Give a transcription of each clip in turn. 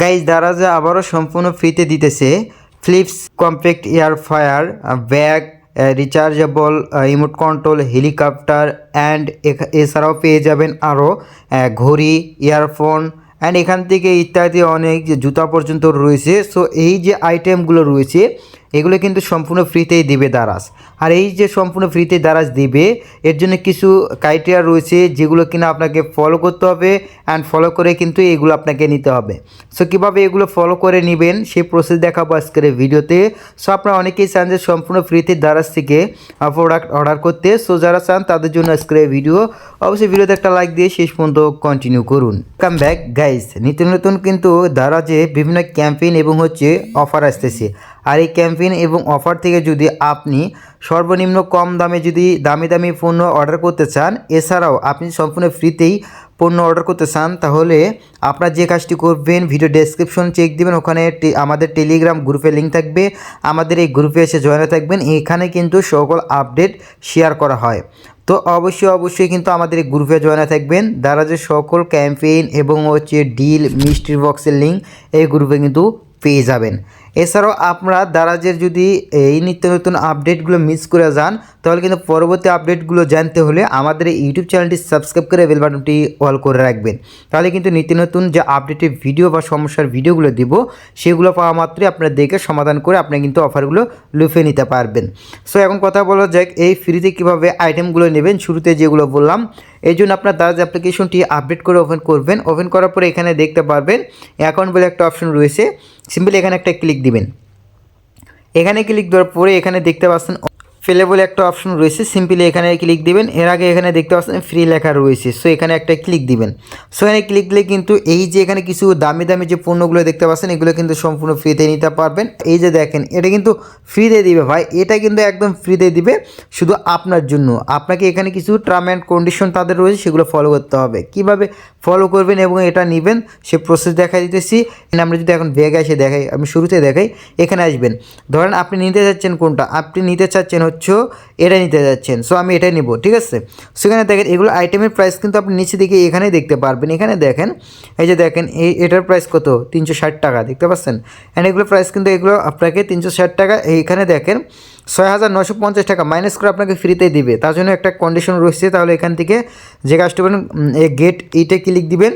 Guys দ্বারা দারাজে আবারও সম্পূর্ণ ফ্রিতে দিতেছে। Flips, compact air fire bag rechargeable remote control, helicopter, and এছাড়াও পেয়ে যাবেন আরও ঘড়ি, ইয়ারফোন, অ্যান্ড এখান থেকে ইত্যাদি অনেক জুতা পর্যন্ত রয়েছে। সো এই যে আইটেমগুলো রয়েছে এগুলো কিন্তু সম্পূর্ণ ফ্রিতেই দিবে দারাজ। আর এই যে সম্পূর্ণ ফ্রিতে দারাজ দিবে, এর জন্য কিছু ক্রাইটেরিয়া রয়েছে যেগুলো কিনা আপনাকে ফলো করতে হবে অ্যান্ড ফলো করে কিন্তু এগুলো আপনাকে নিতে হবে। সো কীভাবে এগুলো ফলো করে নেবেন সেই প্রসেস দেখাবো আজকের ভিডিওতে। সো আপনারা অনেকেই চান যে সম্পূর্ণ ফ্রিতে দারাজ থেকে প্রোডাক্ট অর্ডার করতে। সো যারা চান তাদের জন্য আজকের ভিডিও অবশ্যই ভিডিওতে একটা লাইক দিয়ে শেষ পর্যন্ত কন্টিনিউ করুন। কাম ব্যাক গাইস নিত্য নতুন কিন্তু দারাজে বিভিন্ন ক্যাম্পেইন এবং হচ্ছে অফার আসতেছে। আর এই ক্যাম্পেইন এবং অফার থেকে যদি আপনি সর্বনিম্ন কম দামে যদি দামি দামি পণ্য অর্ডার করতে চান, এছাড়াও আপনি সম্পূর্ণ ফ্রিতেই পণ্য অর্ডার করতে চান, তাহলে আপনার যে কাজটি করবেন, ভিডিও ডেসক্রিপশন চেক দিবেন, ওখানে আমাদের টেলিগ্রাম গ্রুপের লিঙ্ক থাকবে। আমাদের এই গ্রুপে এসে জয়েন থাকবেন। এখানে কিন্তু সকল আপডেট শেয়ার করা হয়। তো অবশ্যই অবশ্যই কিন্তু আমাদের এই গ্রুপে জয়েন থাকবেন। দ্বারা যে সকল ক্যাম্পেইন এবং হচ্ছে ডিল মিস্ট্রি বক্সের লিঙ্ক এই গ্রুপে কিন্তু পেয়ে যাবেন। এছাড়াও আপনারা দারাজের যদি এই নিত্য নতুন আপডেটগুলো মিস করে যান তাহলে কিন্তু পরবর্তী আপডেটগুলো জানতে হলে আমাদের ইউটিউব চ্যানেলটি সাবস্ক্রাইব করে বেল বাটনটি অল করে রাখবেন। তাহলে কিন্তু নিত্য নতুন যে আপডেটের ভিডিও বা সমস্যার ভিডিওগুলো দিব, সেগুলো পাওয়া মাত্রই আপনারা দেখে সমাধান করে আপনি কিন্তু অফারগুলো লুফে নিতে পারবেন। সো এখন কথা বলা যাক, এই ফ্রিতে কীভাবে আইটেমগুলো নেবেন? শুরুতে যেগুলো বললাম, এই জন্য আপনার দারাজ অ্যাপ্লিকেশনটি আপডেট করে ওপেন করবেন ওপেন করার পরে এখানে দেখতে পারবেন অ্যাকাউন্ট বলে একটা অপশন রয়েছে সিম্পলি এখানে একটা ক্লিক দিবেন। এখানে ক্লিক দেওয়ার পরে এখানে দেখতে পাচ্ছেন ফেলে বলে একটা অপশন রয়েছে। সিম্পলি এখানে ক্লিক দিবেন। এর আগে এখানে দেখতে পাচ্ছেন ফ্রি লেখা রয়েছে। সো এখানে একটা ক্লিক দিবেন। সো এখানে ক্লিক দিলে কিন্তু এই যে এখানে কিছু দামি দামি যে পণ্যগুলো দেখতে পাচ্ছেন, এগুলো কিন্তু সম্পূর্ণ ফ্রিতে নিতে পারবেন। এই যে দেখেন, এটা কিন্তু ফ্রিতে দিবে ভাই। এটা কিন্তু একদম ফ্রিতে দিবে শুধু আপনার জন্য। আপনাকে এখানে কিছু টার্ম অ্যান্ড কন্ডিশন তাদের রয়েছে, সেগুলো ফলো করতে হবে। কীভাবে ফলো করবেন এবং এটা নেবেন, সে প্রসেস দেখা দিতেছি। আমরা যদি এখন ব্যাগে এসে দেখাই, আমি শুরুতে দেখাই। এখানে আসবেন। ধরেন আপনি নিতে যাচ্ছেন কোনটা? আপনি নিতে চাচ্ছেন হচ্ছে এটা নিতে যাচ্ছেন। সো আমি এটাই নিব, ঠিক আছে? সেখানে দেখেন, এগুলো আইটেমের প্রাইস কিন্তু আপনি নিচে দিকে এখানেই দেখতে পারবেন। এখানে দেখেন, এই যে দেখেন এটার প্রাইস কত? তিনশো ষাট টাকা, দেখতে পাচ্ছেন? অ্যান্ড এগুলো প্রাইস কিন্তু এগুলো আপনাকে তিনশো ষাট টাকা এইখানে দেখেন, ছয় হাজার নশো পঞ্চাশ টাকা মাইনাস করে আপনাকে ফ্রিতেই দিবে। তার জন্য একটা কন্ডিশন রয়েছে, তাহলে এখান থেকে যে কাজটা করবেন গেট ইটে ক্লিক দিবেন।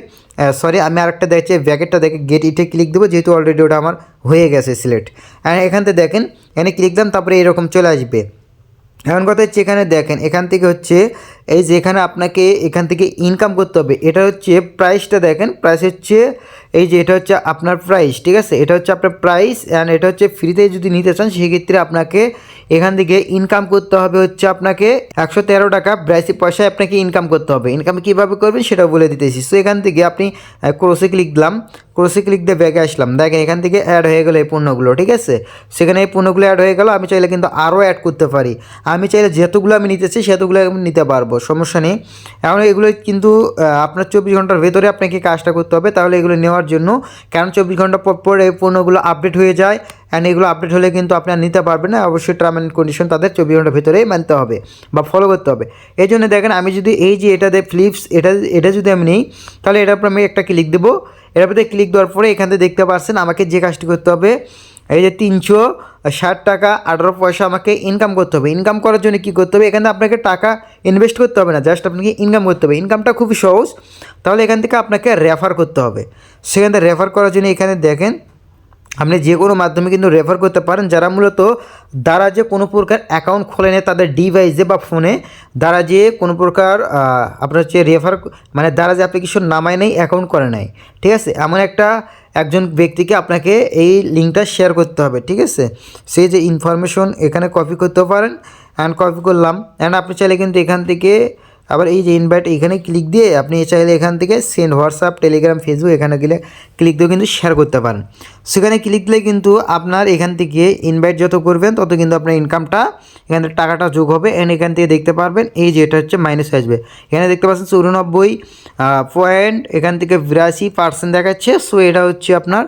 সরি আমি আরেকটা দেখছি ব্যাকেটটা দেখে গেট ইটে ক্লিক দেবো, যেহেতু অলরেডি ওটা আমার হয়ে গেছে সিলেক্ট অ্যান্ড এখান থেকে দেখেন, এখানে ক্লিক দাম তারপরে এরকম চলে আসবে। এখন কথা হচ্ছে এখানে দেখেন, এখান থেকে হচ্ছে এই যে এখানে আপনাকে এখান থেকে ইনকাম করতে হবে। এটা হচ্ছে প্রাইসটা দেখেন প্রাইস হচ্ছে এই যে এটা হচ্ছে আপনার প্রাইস ঠিক আছে? এটা হচ্ছে আপনার প্রাইস অ্যান্ড এটা হচ্ছে ফ্রিতে যদি নিতে চান, সেক্ষেত্রে আপনাকে এখান থেকে ইনকাম করতে হবে হচ্ছে আপনাকে একশো তেরো টাকা বিরাশি পয়সায় আপনাকে ইনকাম করতে হবে। ইনকাম কীভাবে করবেন সেটা বলে দিতেছি। সো এখান থেকে আপনি ক্রোসে ক্লিক দিলাম। ক্রোসে ক্লিক দিয়ে ব্যাগে আসলাম। দেখেন এখান থেকে অ্যাড হয়ে গেলো এই পণ্যগুলো, ঠিক আছে? সেখানে এই পণ্যগুলো অ্যাড হয়ে গেল, আমি চাইলে কিন্তু আরও অ্যাড করতে পারি। আমি চাইলে যেহেতুগুলো আমি নিতেছি, সেহেতুগুলো আমি নিতে পারব, সমস্যা নেই। এখন এগুলো কিন্তু আপনার চব্বিশ ঘণ্টার ভেতরে আপনাকে কাজটা করতে হবে। তাহলে এগুলো নেওয়ার জন্য, কারণ চব্বিশ ঘণ্টা পর পর এই পণ্যগুলো আপডেট হয়ে যায় অ্যান্ড এগুলো আপডেট হলে কিন্তু আপনার নিতে পারবেন না। অবশ্যই টার্ম অ্যান্ড কন্ডিশন তাদের চব্বিশ ঘণ্টার ভেতরেই মানতে হবে বা ফলো করতে হবে। এই জন্য দেখেন, আমি যদি এই যে এটাতে ফ্লিপস এটা এটা যদি আমি নিই, তাহলে এটার উপর আমি একটা ক্লিক দেবো। এটার উপরে ক্লিক দেওয়ার পরে এখান থেকে দেখতে পাচ্ছেন আমাকে যে কাজটি করতে হবে, এই যে তিনশো ষাট টাকা আঠারো পয়সা আমাকে ইনকাম করতে হবে। ইনকাম করার জন্য কী করতে হবে? এখানে আপনাকে টাকা ইনভেস্ট করতে হবে না জাস্ট আপনাকে ইনকাম করতে হবে। ইনকামটা খুবই সহজ, তাহলে এখান থেকে আপনাকে রেফার করতে হবে। সেখান থেকে রেফার করার জন্য এখানে দেখেন আপনি যে কোনো মাধ্যমে কিন্তু রেফার করতে পারেন। যারা মূলত দ্বারা যে কোনো প্রকার অ্যাকাউন্ট খোলে নেয় তাদের ডিভাইসে বা ফোনে দ্বারা যে কোনো প্রকার আপনার হচ্ছে রেফার মানে দ্বারা যে অ্যাপ্লিকেশন নামায় নেই অ্যাকাউন্ট করে নেয় ঠিক আছে? এমন একটা একজন ব্যক্তিকে আপনাকে এই লিঙ্কটা শেয়ার করতে হবে। ঠিক আছে? সেই যে ইনফরমেশন এখানে কপি করতে পারেন অ্যান্ড কপি করলাম। অ্যান্ড আপনি চাইলে কিন্তু এখান থেকে আবার এই যে ইনভাইট এখানে ক্লিক দিয়ে আপনি চাইলে এখান থেকে সেন্ড হোয়াটসঅ্যাপ টেলিগ্রাম ফেসবুক এখানে গেলে ক্লিক দিয়ে কিন্তু শেয়ার করতে পারেন। সেখানে ক্লিক দিলে কিন্তু আপনার এখান থেকে ইনভাইট যত করবেন, তত কিন্তু আপনার ইনকামটা এখান থেকে টাকাটা যোগ হবে। এন্ড এখান থেকে দেখতে পারবেন, এই যে এটা হচ্ছে মাইনাস আসবে। এখানে দেখতে পাচ্ছেন চৌরানব্বই পয়েন্ট এখান থেকে বিরাশি পার্সেন্ট দেখাচ্ছে। সো এটা হচ্ছে আপনার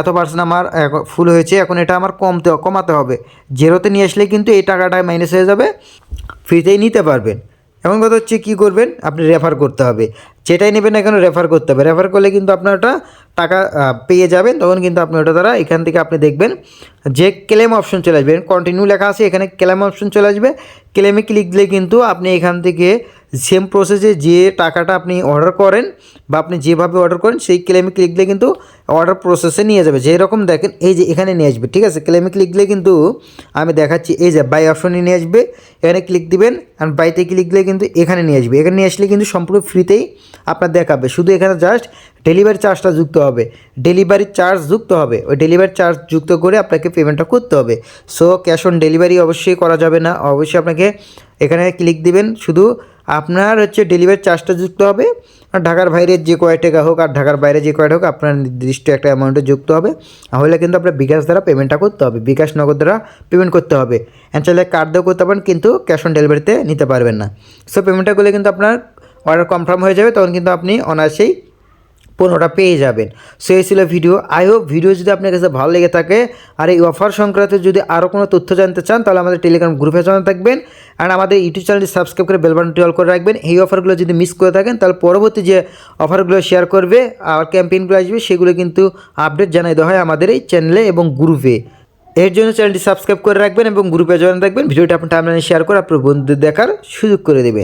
এত পার্সেন্ট আমার ফুল হয়েছে। এখন এটা আমার কমতে, কমাতে হবে। জেরোতে নিয়ে আসলে কিন্তু এই টাকাটা মাইনাস হয়ে যাবে। ফ্রিতেই নিতে পারবেন। এমন কথা হচ্ছে কী করবেন? আপনি রেফার করতে হবে। যেটাই নেবেন না কেন রেফার করতে হবে। রেফার করলে কিন্তু আপনার ওটা টাকা পেয়ে যাবেন। তখন কিন্তু আপনি ওটা দ্বারা এখান থেকে আপনি দেখবেন যে ক্লেম অপশন চলে আসবে। কন্টিনিউ লেখা আছে, এখানে ক্লেম অপশন চলে আসবে। ক্লেমে ক্লিক দিলে কিন্তু আপনি এখান থেকে সেম প্রসেসে যে টাকাটা আপনি অর্ডার করেন বা আপনি যেভাবে অর্ডার করেন, সেই ক্লেমে ক্লিক দিলে কিন্তু অর্ডার প্রসেসে নিয়ে যাবে। যেরকম দেখেন, এই যে এখানে নিয়ে আসবে, ঠিক আছে? ক্লেমে ক্লিক দিলে কিন্তু আমি দেখাচ্ছি, এই যে বাই অপশনে নিয়ে আসবে। এখানে ক্লিক দিবেন আর বাইতে ক্লিক দিলে কিন্তু এখানে নিয়ে আসবে। এখানে নিয়ে আসলে কিন্তু সম্পূর্ণ ফ্রিতেই আপনার দেখাবে। শুধু এখানে জাস্ট ডেলিভারি চার্জটা যুক্ত হবে। ডেলিভারি চার্জ যুক্ত হবে। ওই ডেলিভারি চার্জ যুক্ত করে আপনাকে পেমেন্টটা করতে হবে। সো ক্যাশ অন ডেলিভারি অবশ্যই করা যাবে না। অবশ্যই আপনাকে এখানে ক্লিক দিবেন। শুধু আপনার হচ্ছে ডেলিভারি চার্জটা যুক্ত হবে। আর ঢাকার বাইরে যে কয় টাকা হোক আর ঢাকার বাইরে যে কয় হোক, আপনার নির্দিষ্ট একটা অ্যামাউন্টে যুক্ত হবে। তাহলে কিন্তু আপনার বিকাশ দ্বারা পেমেন্টটা করতে হবে। বিকাশ নগদ দ্বারা পেমেন্ট করতে হবে। অ্যান্ড চাইলে কার্ড দিয়েও করতে পারেন, কিন্তু ক্যাশ অন ডেলিভারিতে নিতে পারবেন না। সো পেমেন্টটা করলে কিন্তু আপনার অর্ডার কনফার্ম হয়ে যাবে, তখন কিন্তু আপনি অনায়াসেই পণ্যটা পেয়ে যাবেন। সো এই ছিল ভিডিও আই হোপ ভিডিও যদি আপনার কাছে ভালো লেগে থাকে, আর এই অফার সংক্রান্ত যদি আরও কোনো তথ্য জানতে চান, তাহলে আমাদের টেলিগ্রাম গ্রুপে জয়েন থাকবেন। আর আমাদের ইউটিউব চ্যানেলটি সাবস্ক্রাইব করে বেল বাটনটি অল করে রাখবেন। এই অফারগুলো যদি মিস করে থাকেন, তাহলে পরবর্তী যে অফারগুলো শেয়ার করবে, আর ক্যাম্পেইনগুলো আসবে, সেগুলো কিন্তু আপডেট জানাই দেওয়া হয় আমাদের এই চ্যানেলে এবং গ্রুপে এর জন্য চ্যানেলটি সাবস্ক্রাইব করে রাখবেন এবং গ্রুপে জয়েন রাখবেন ভিডিওটা আপনার টাইমলাইনে শেয়ার করে আপনার বন্ধুদের দেখার সুযোগ করে দেবেন।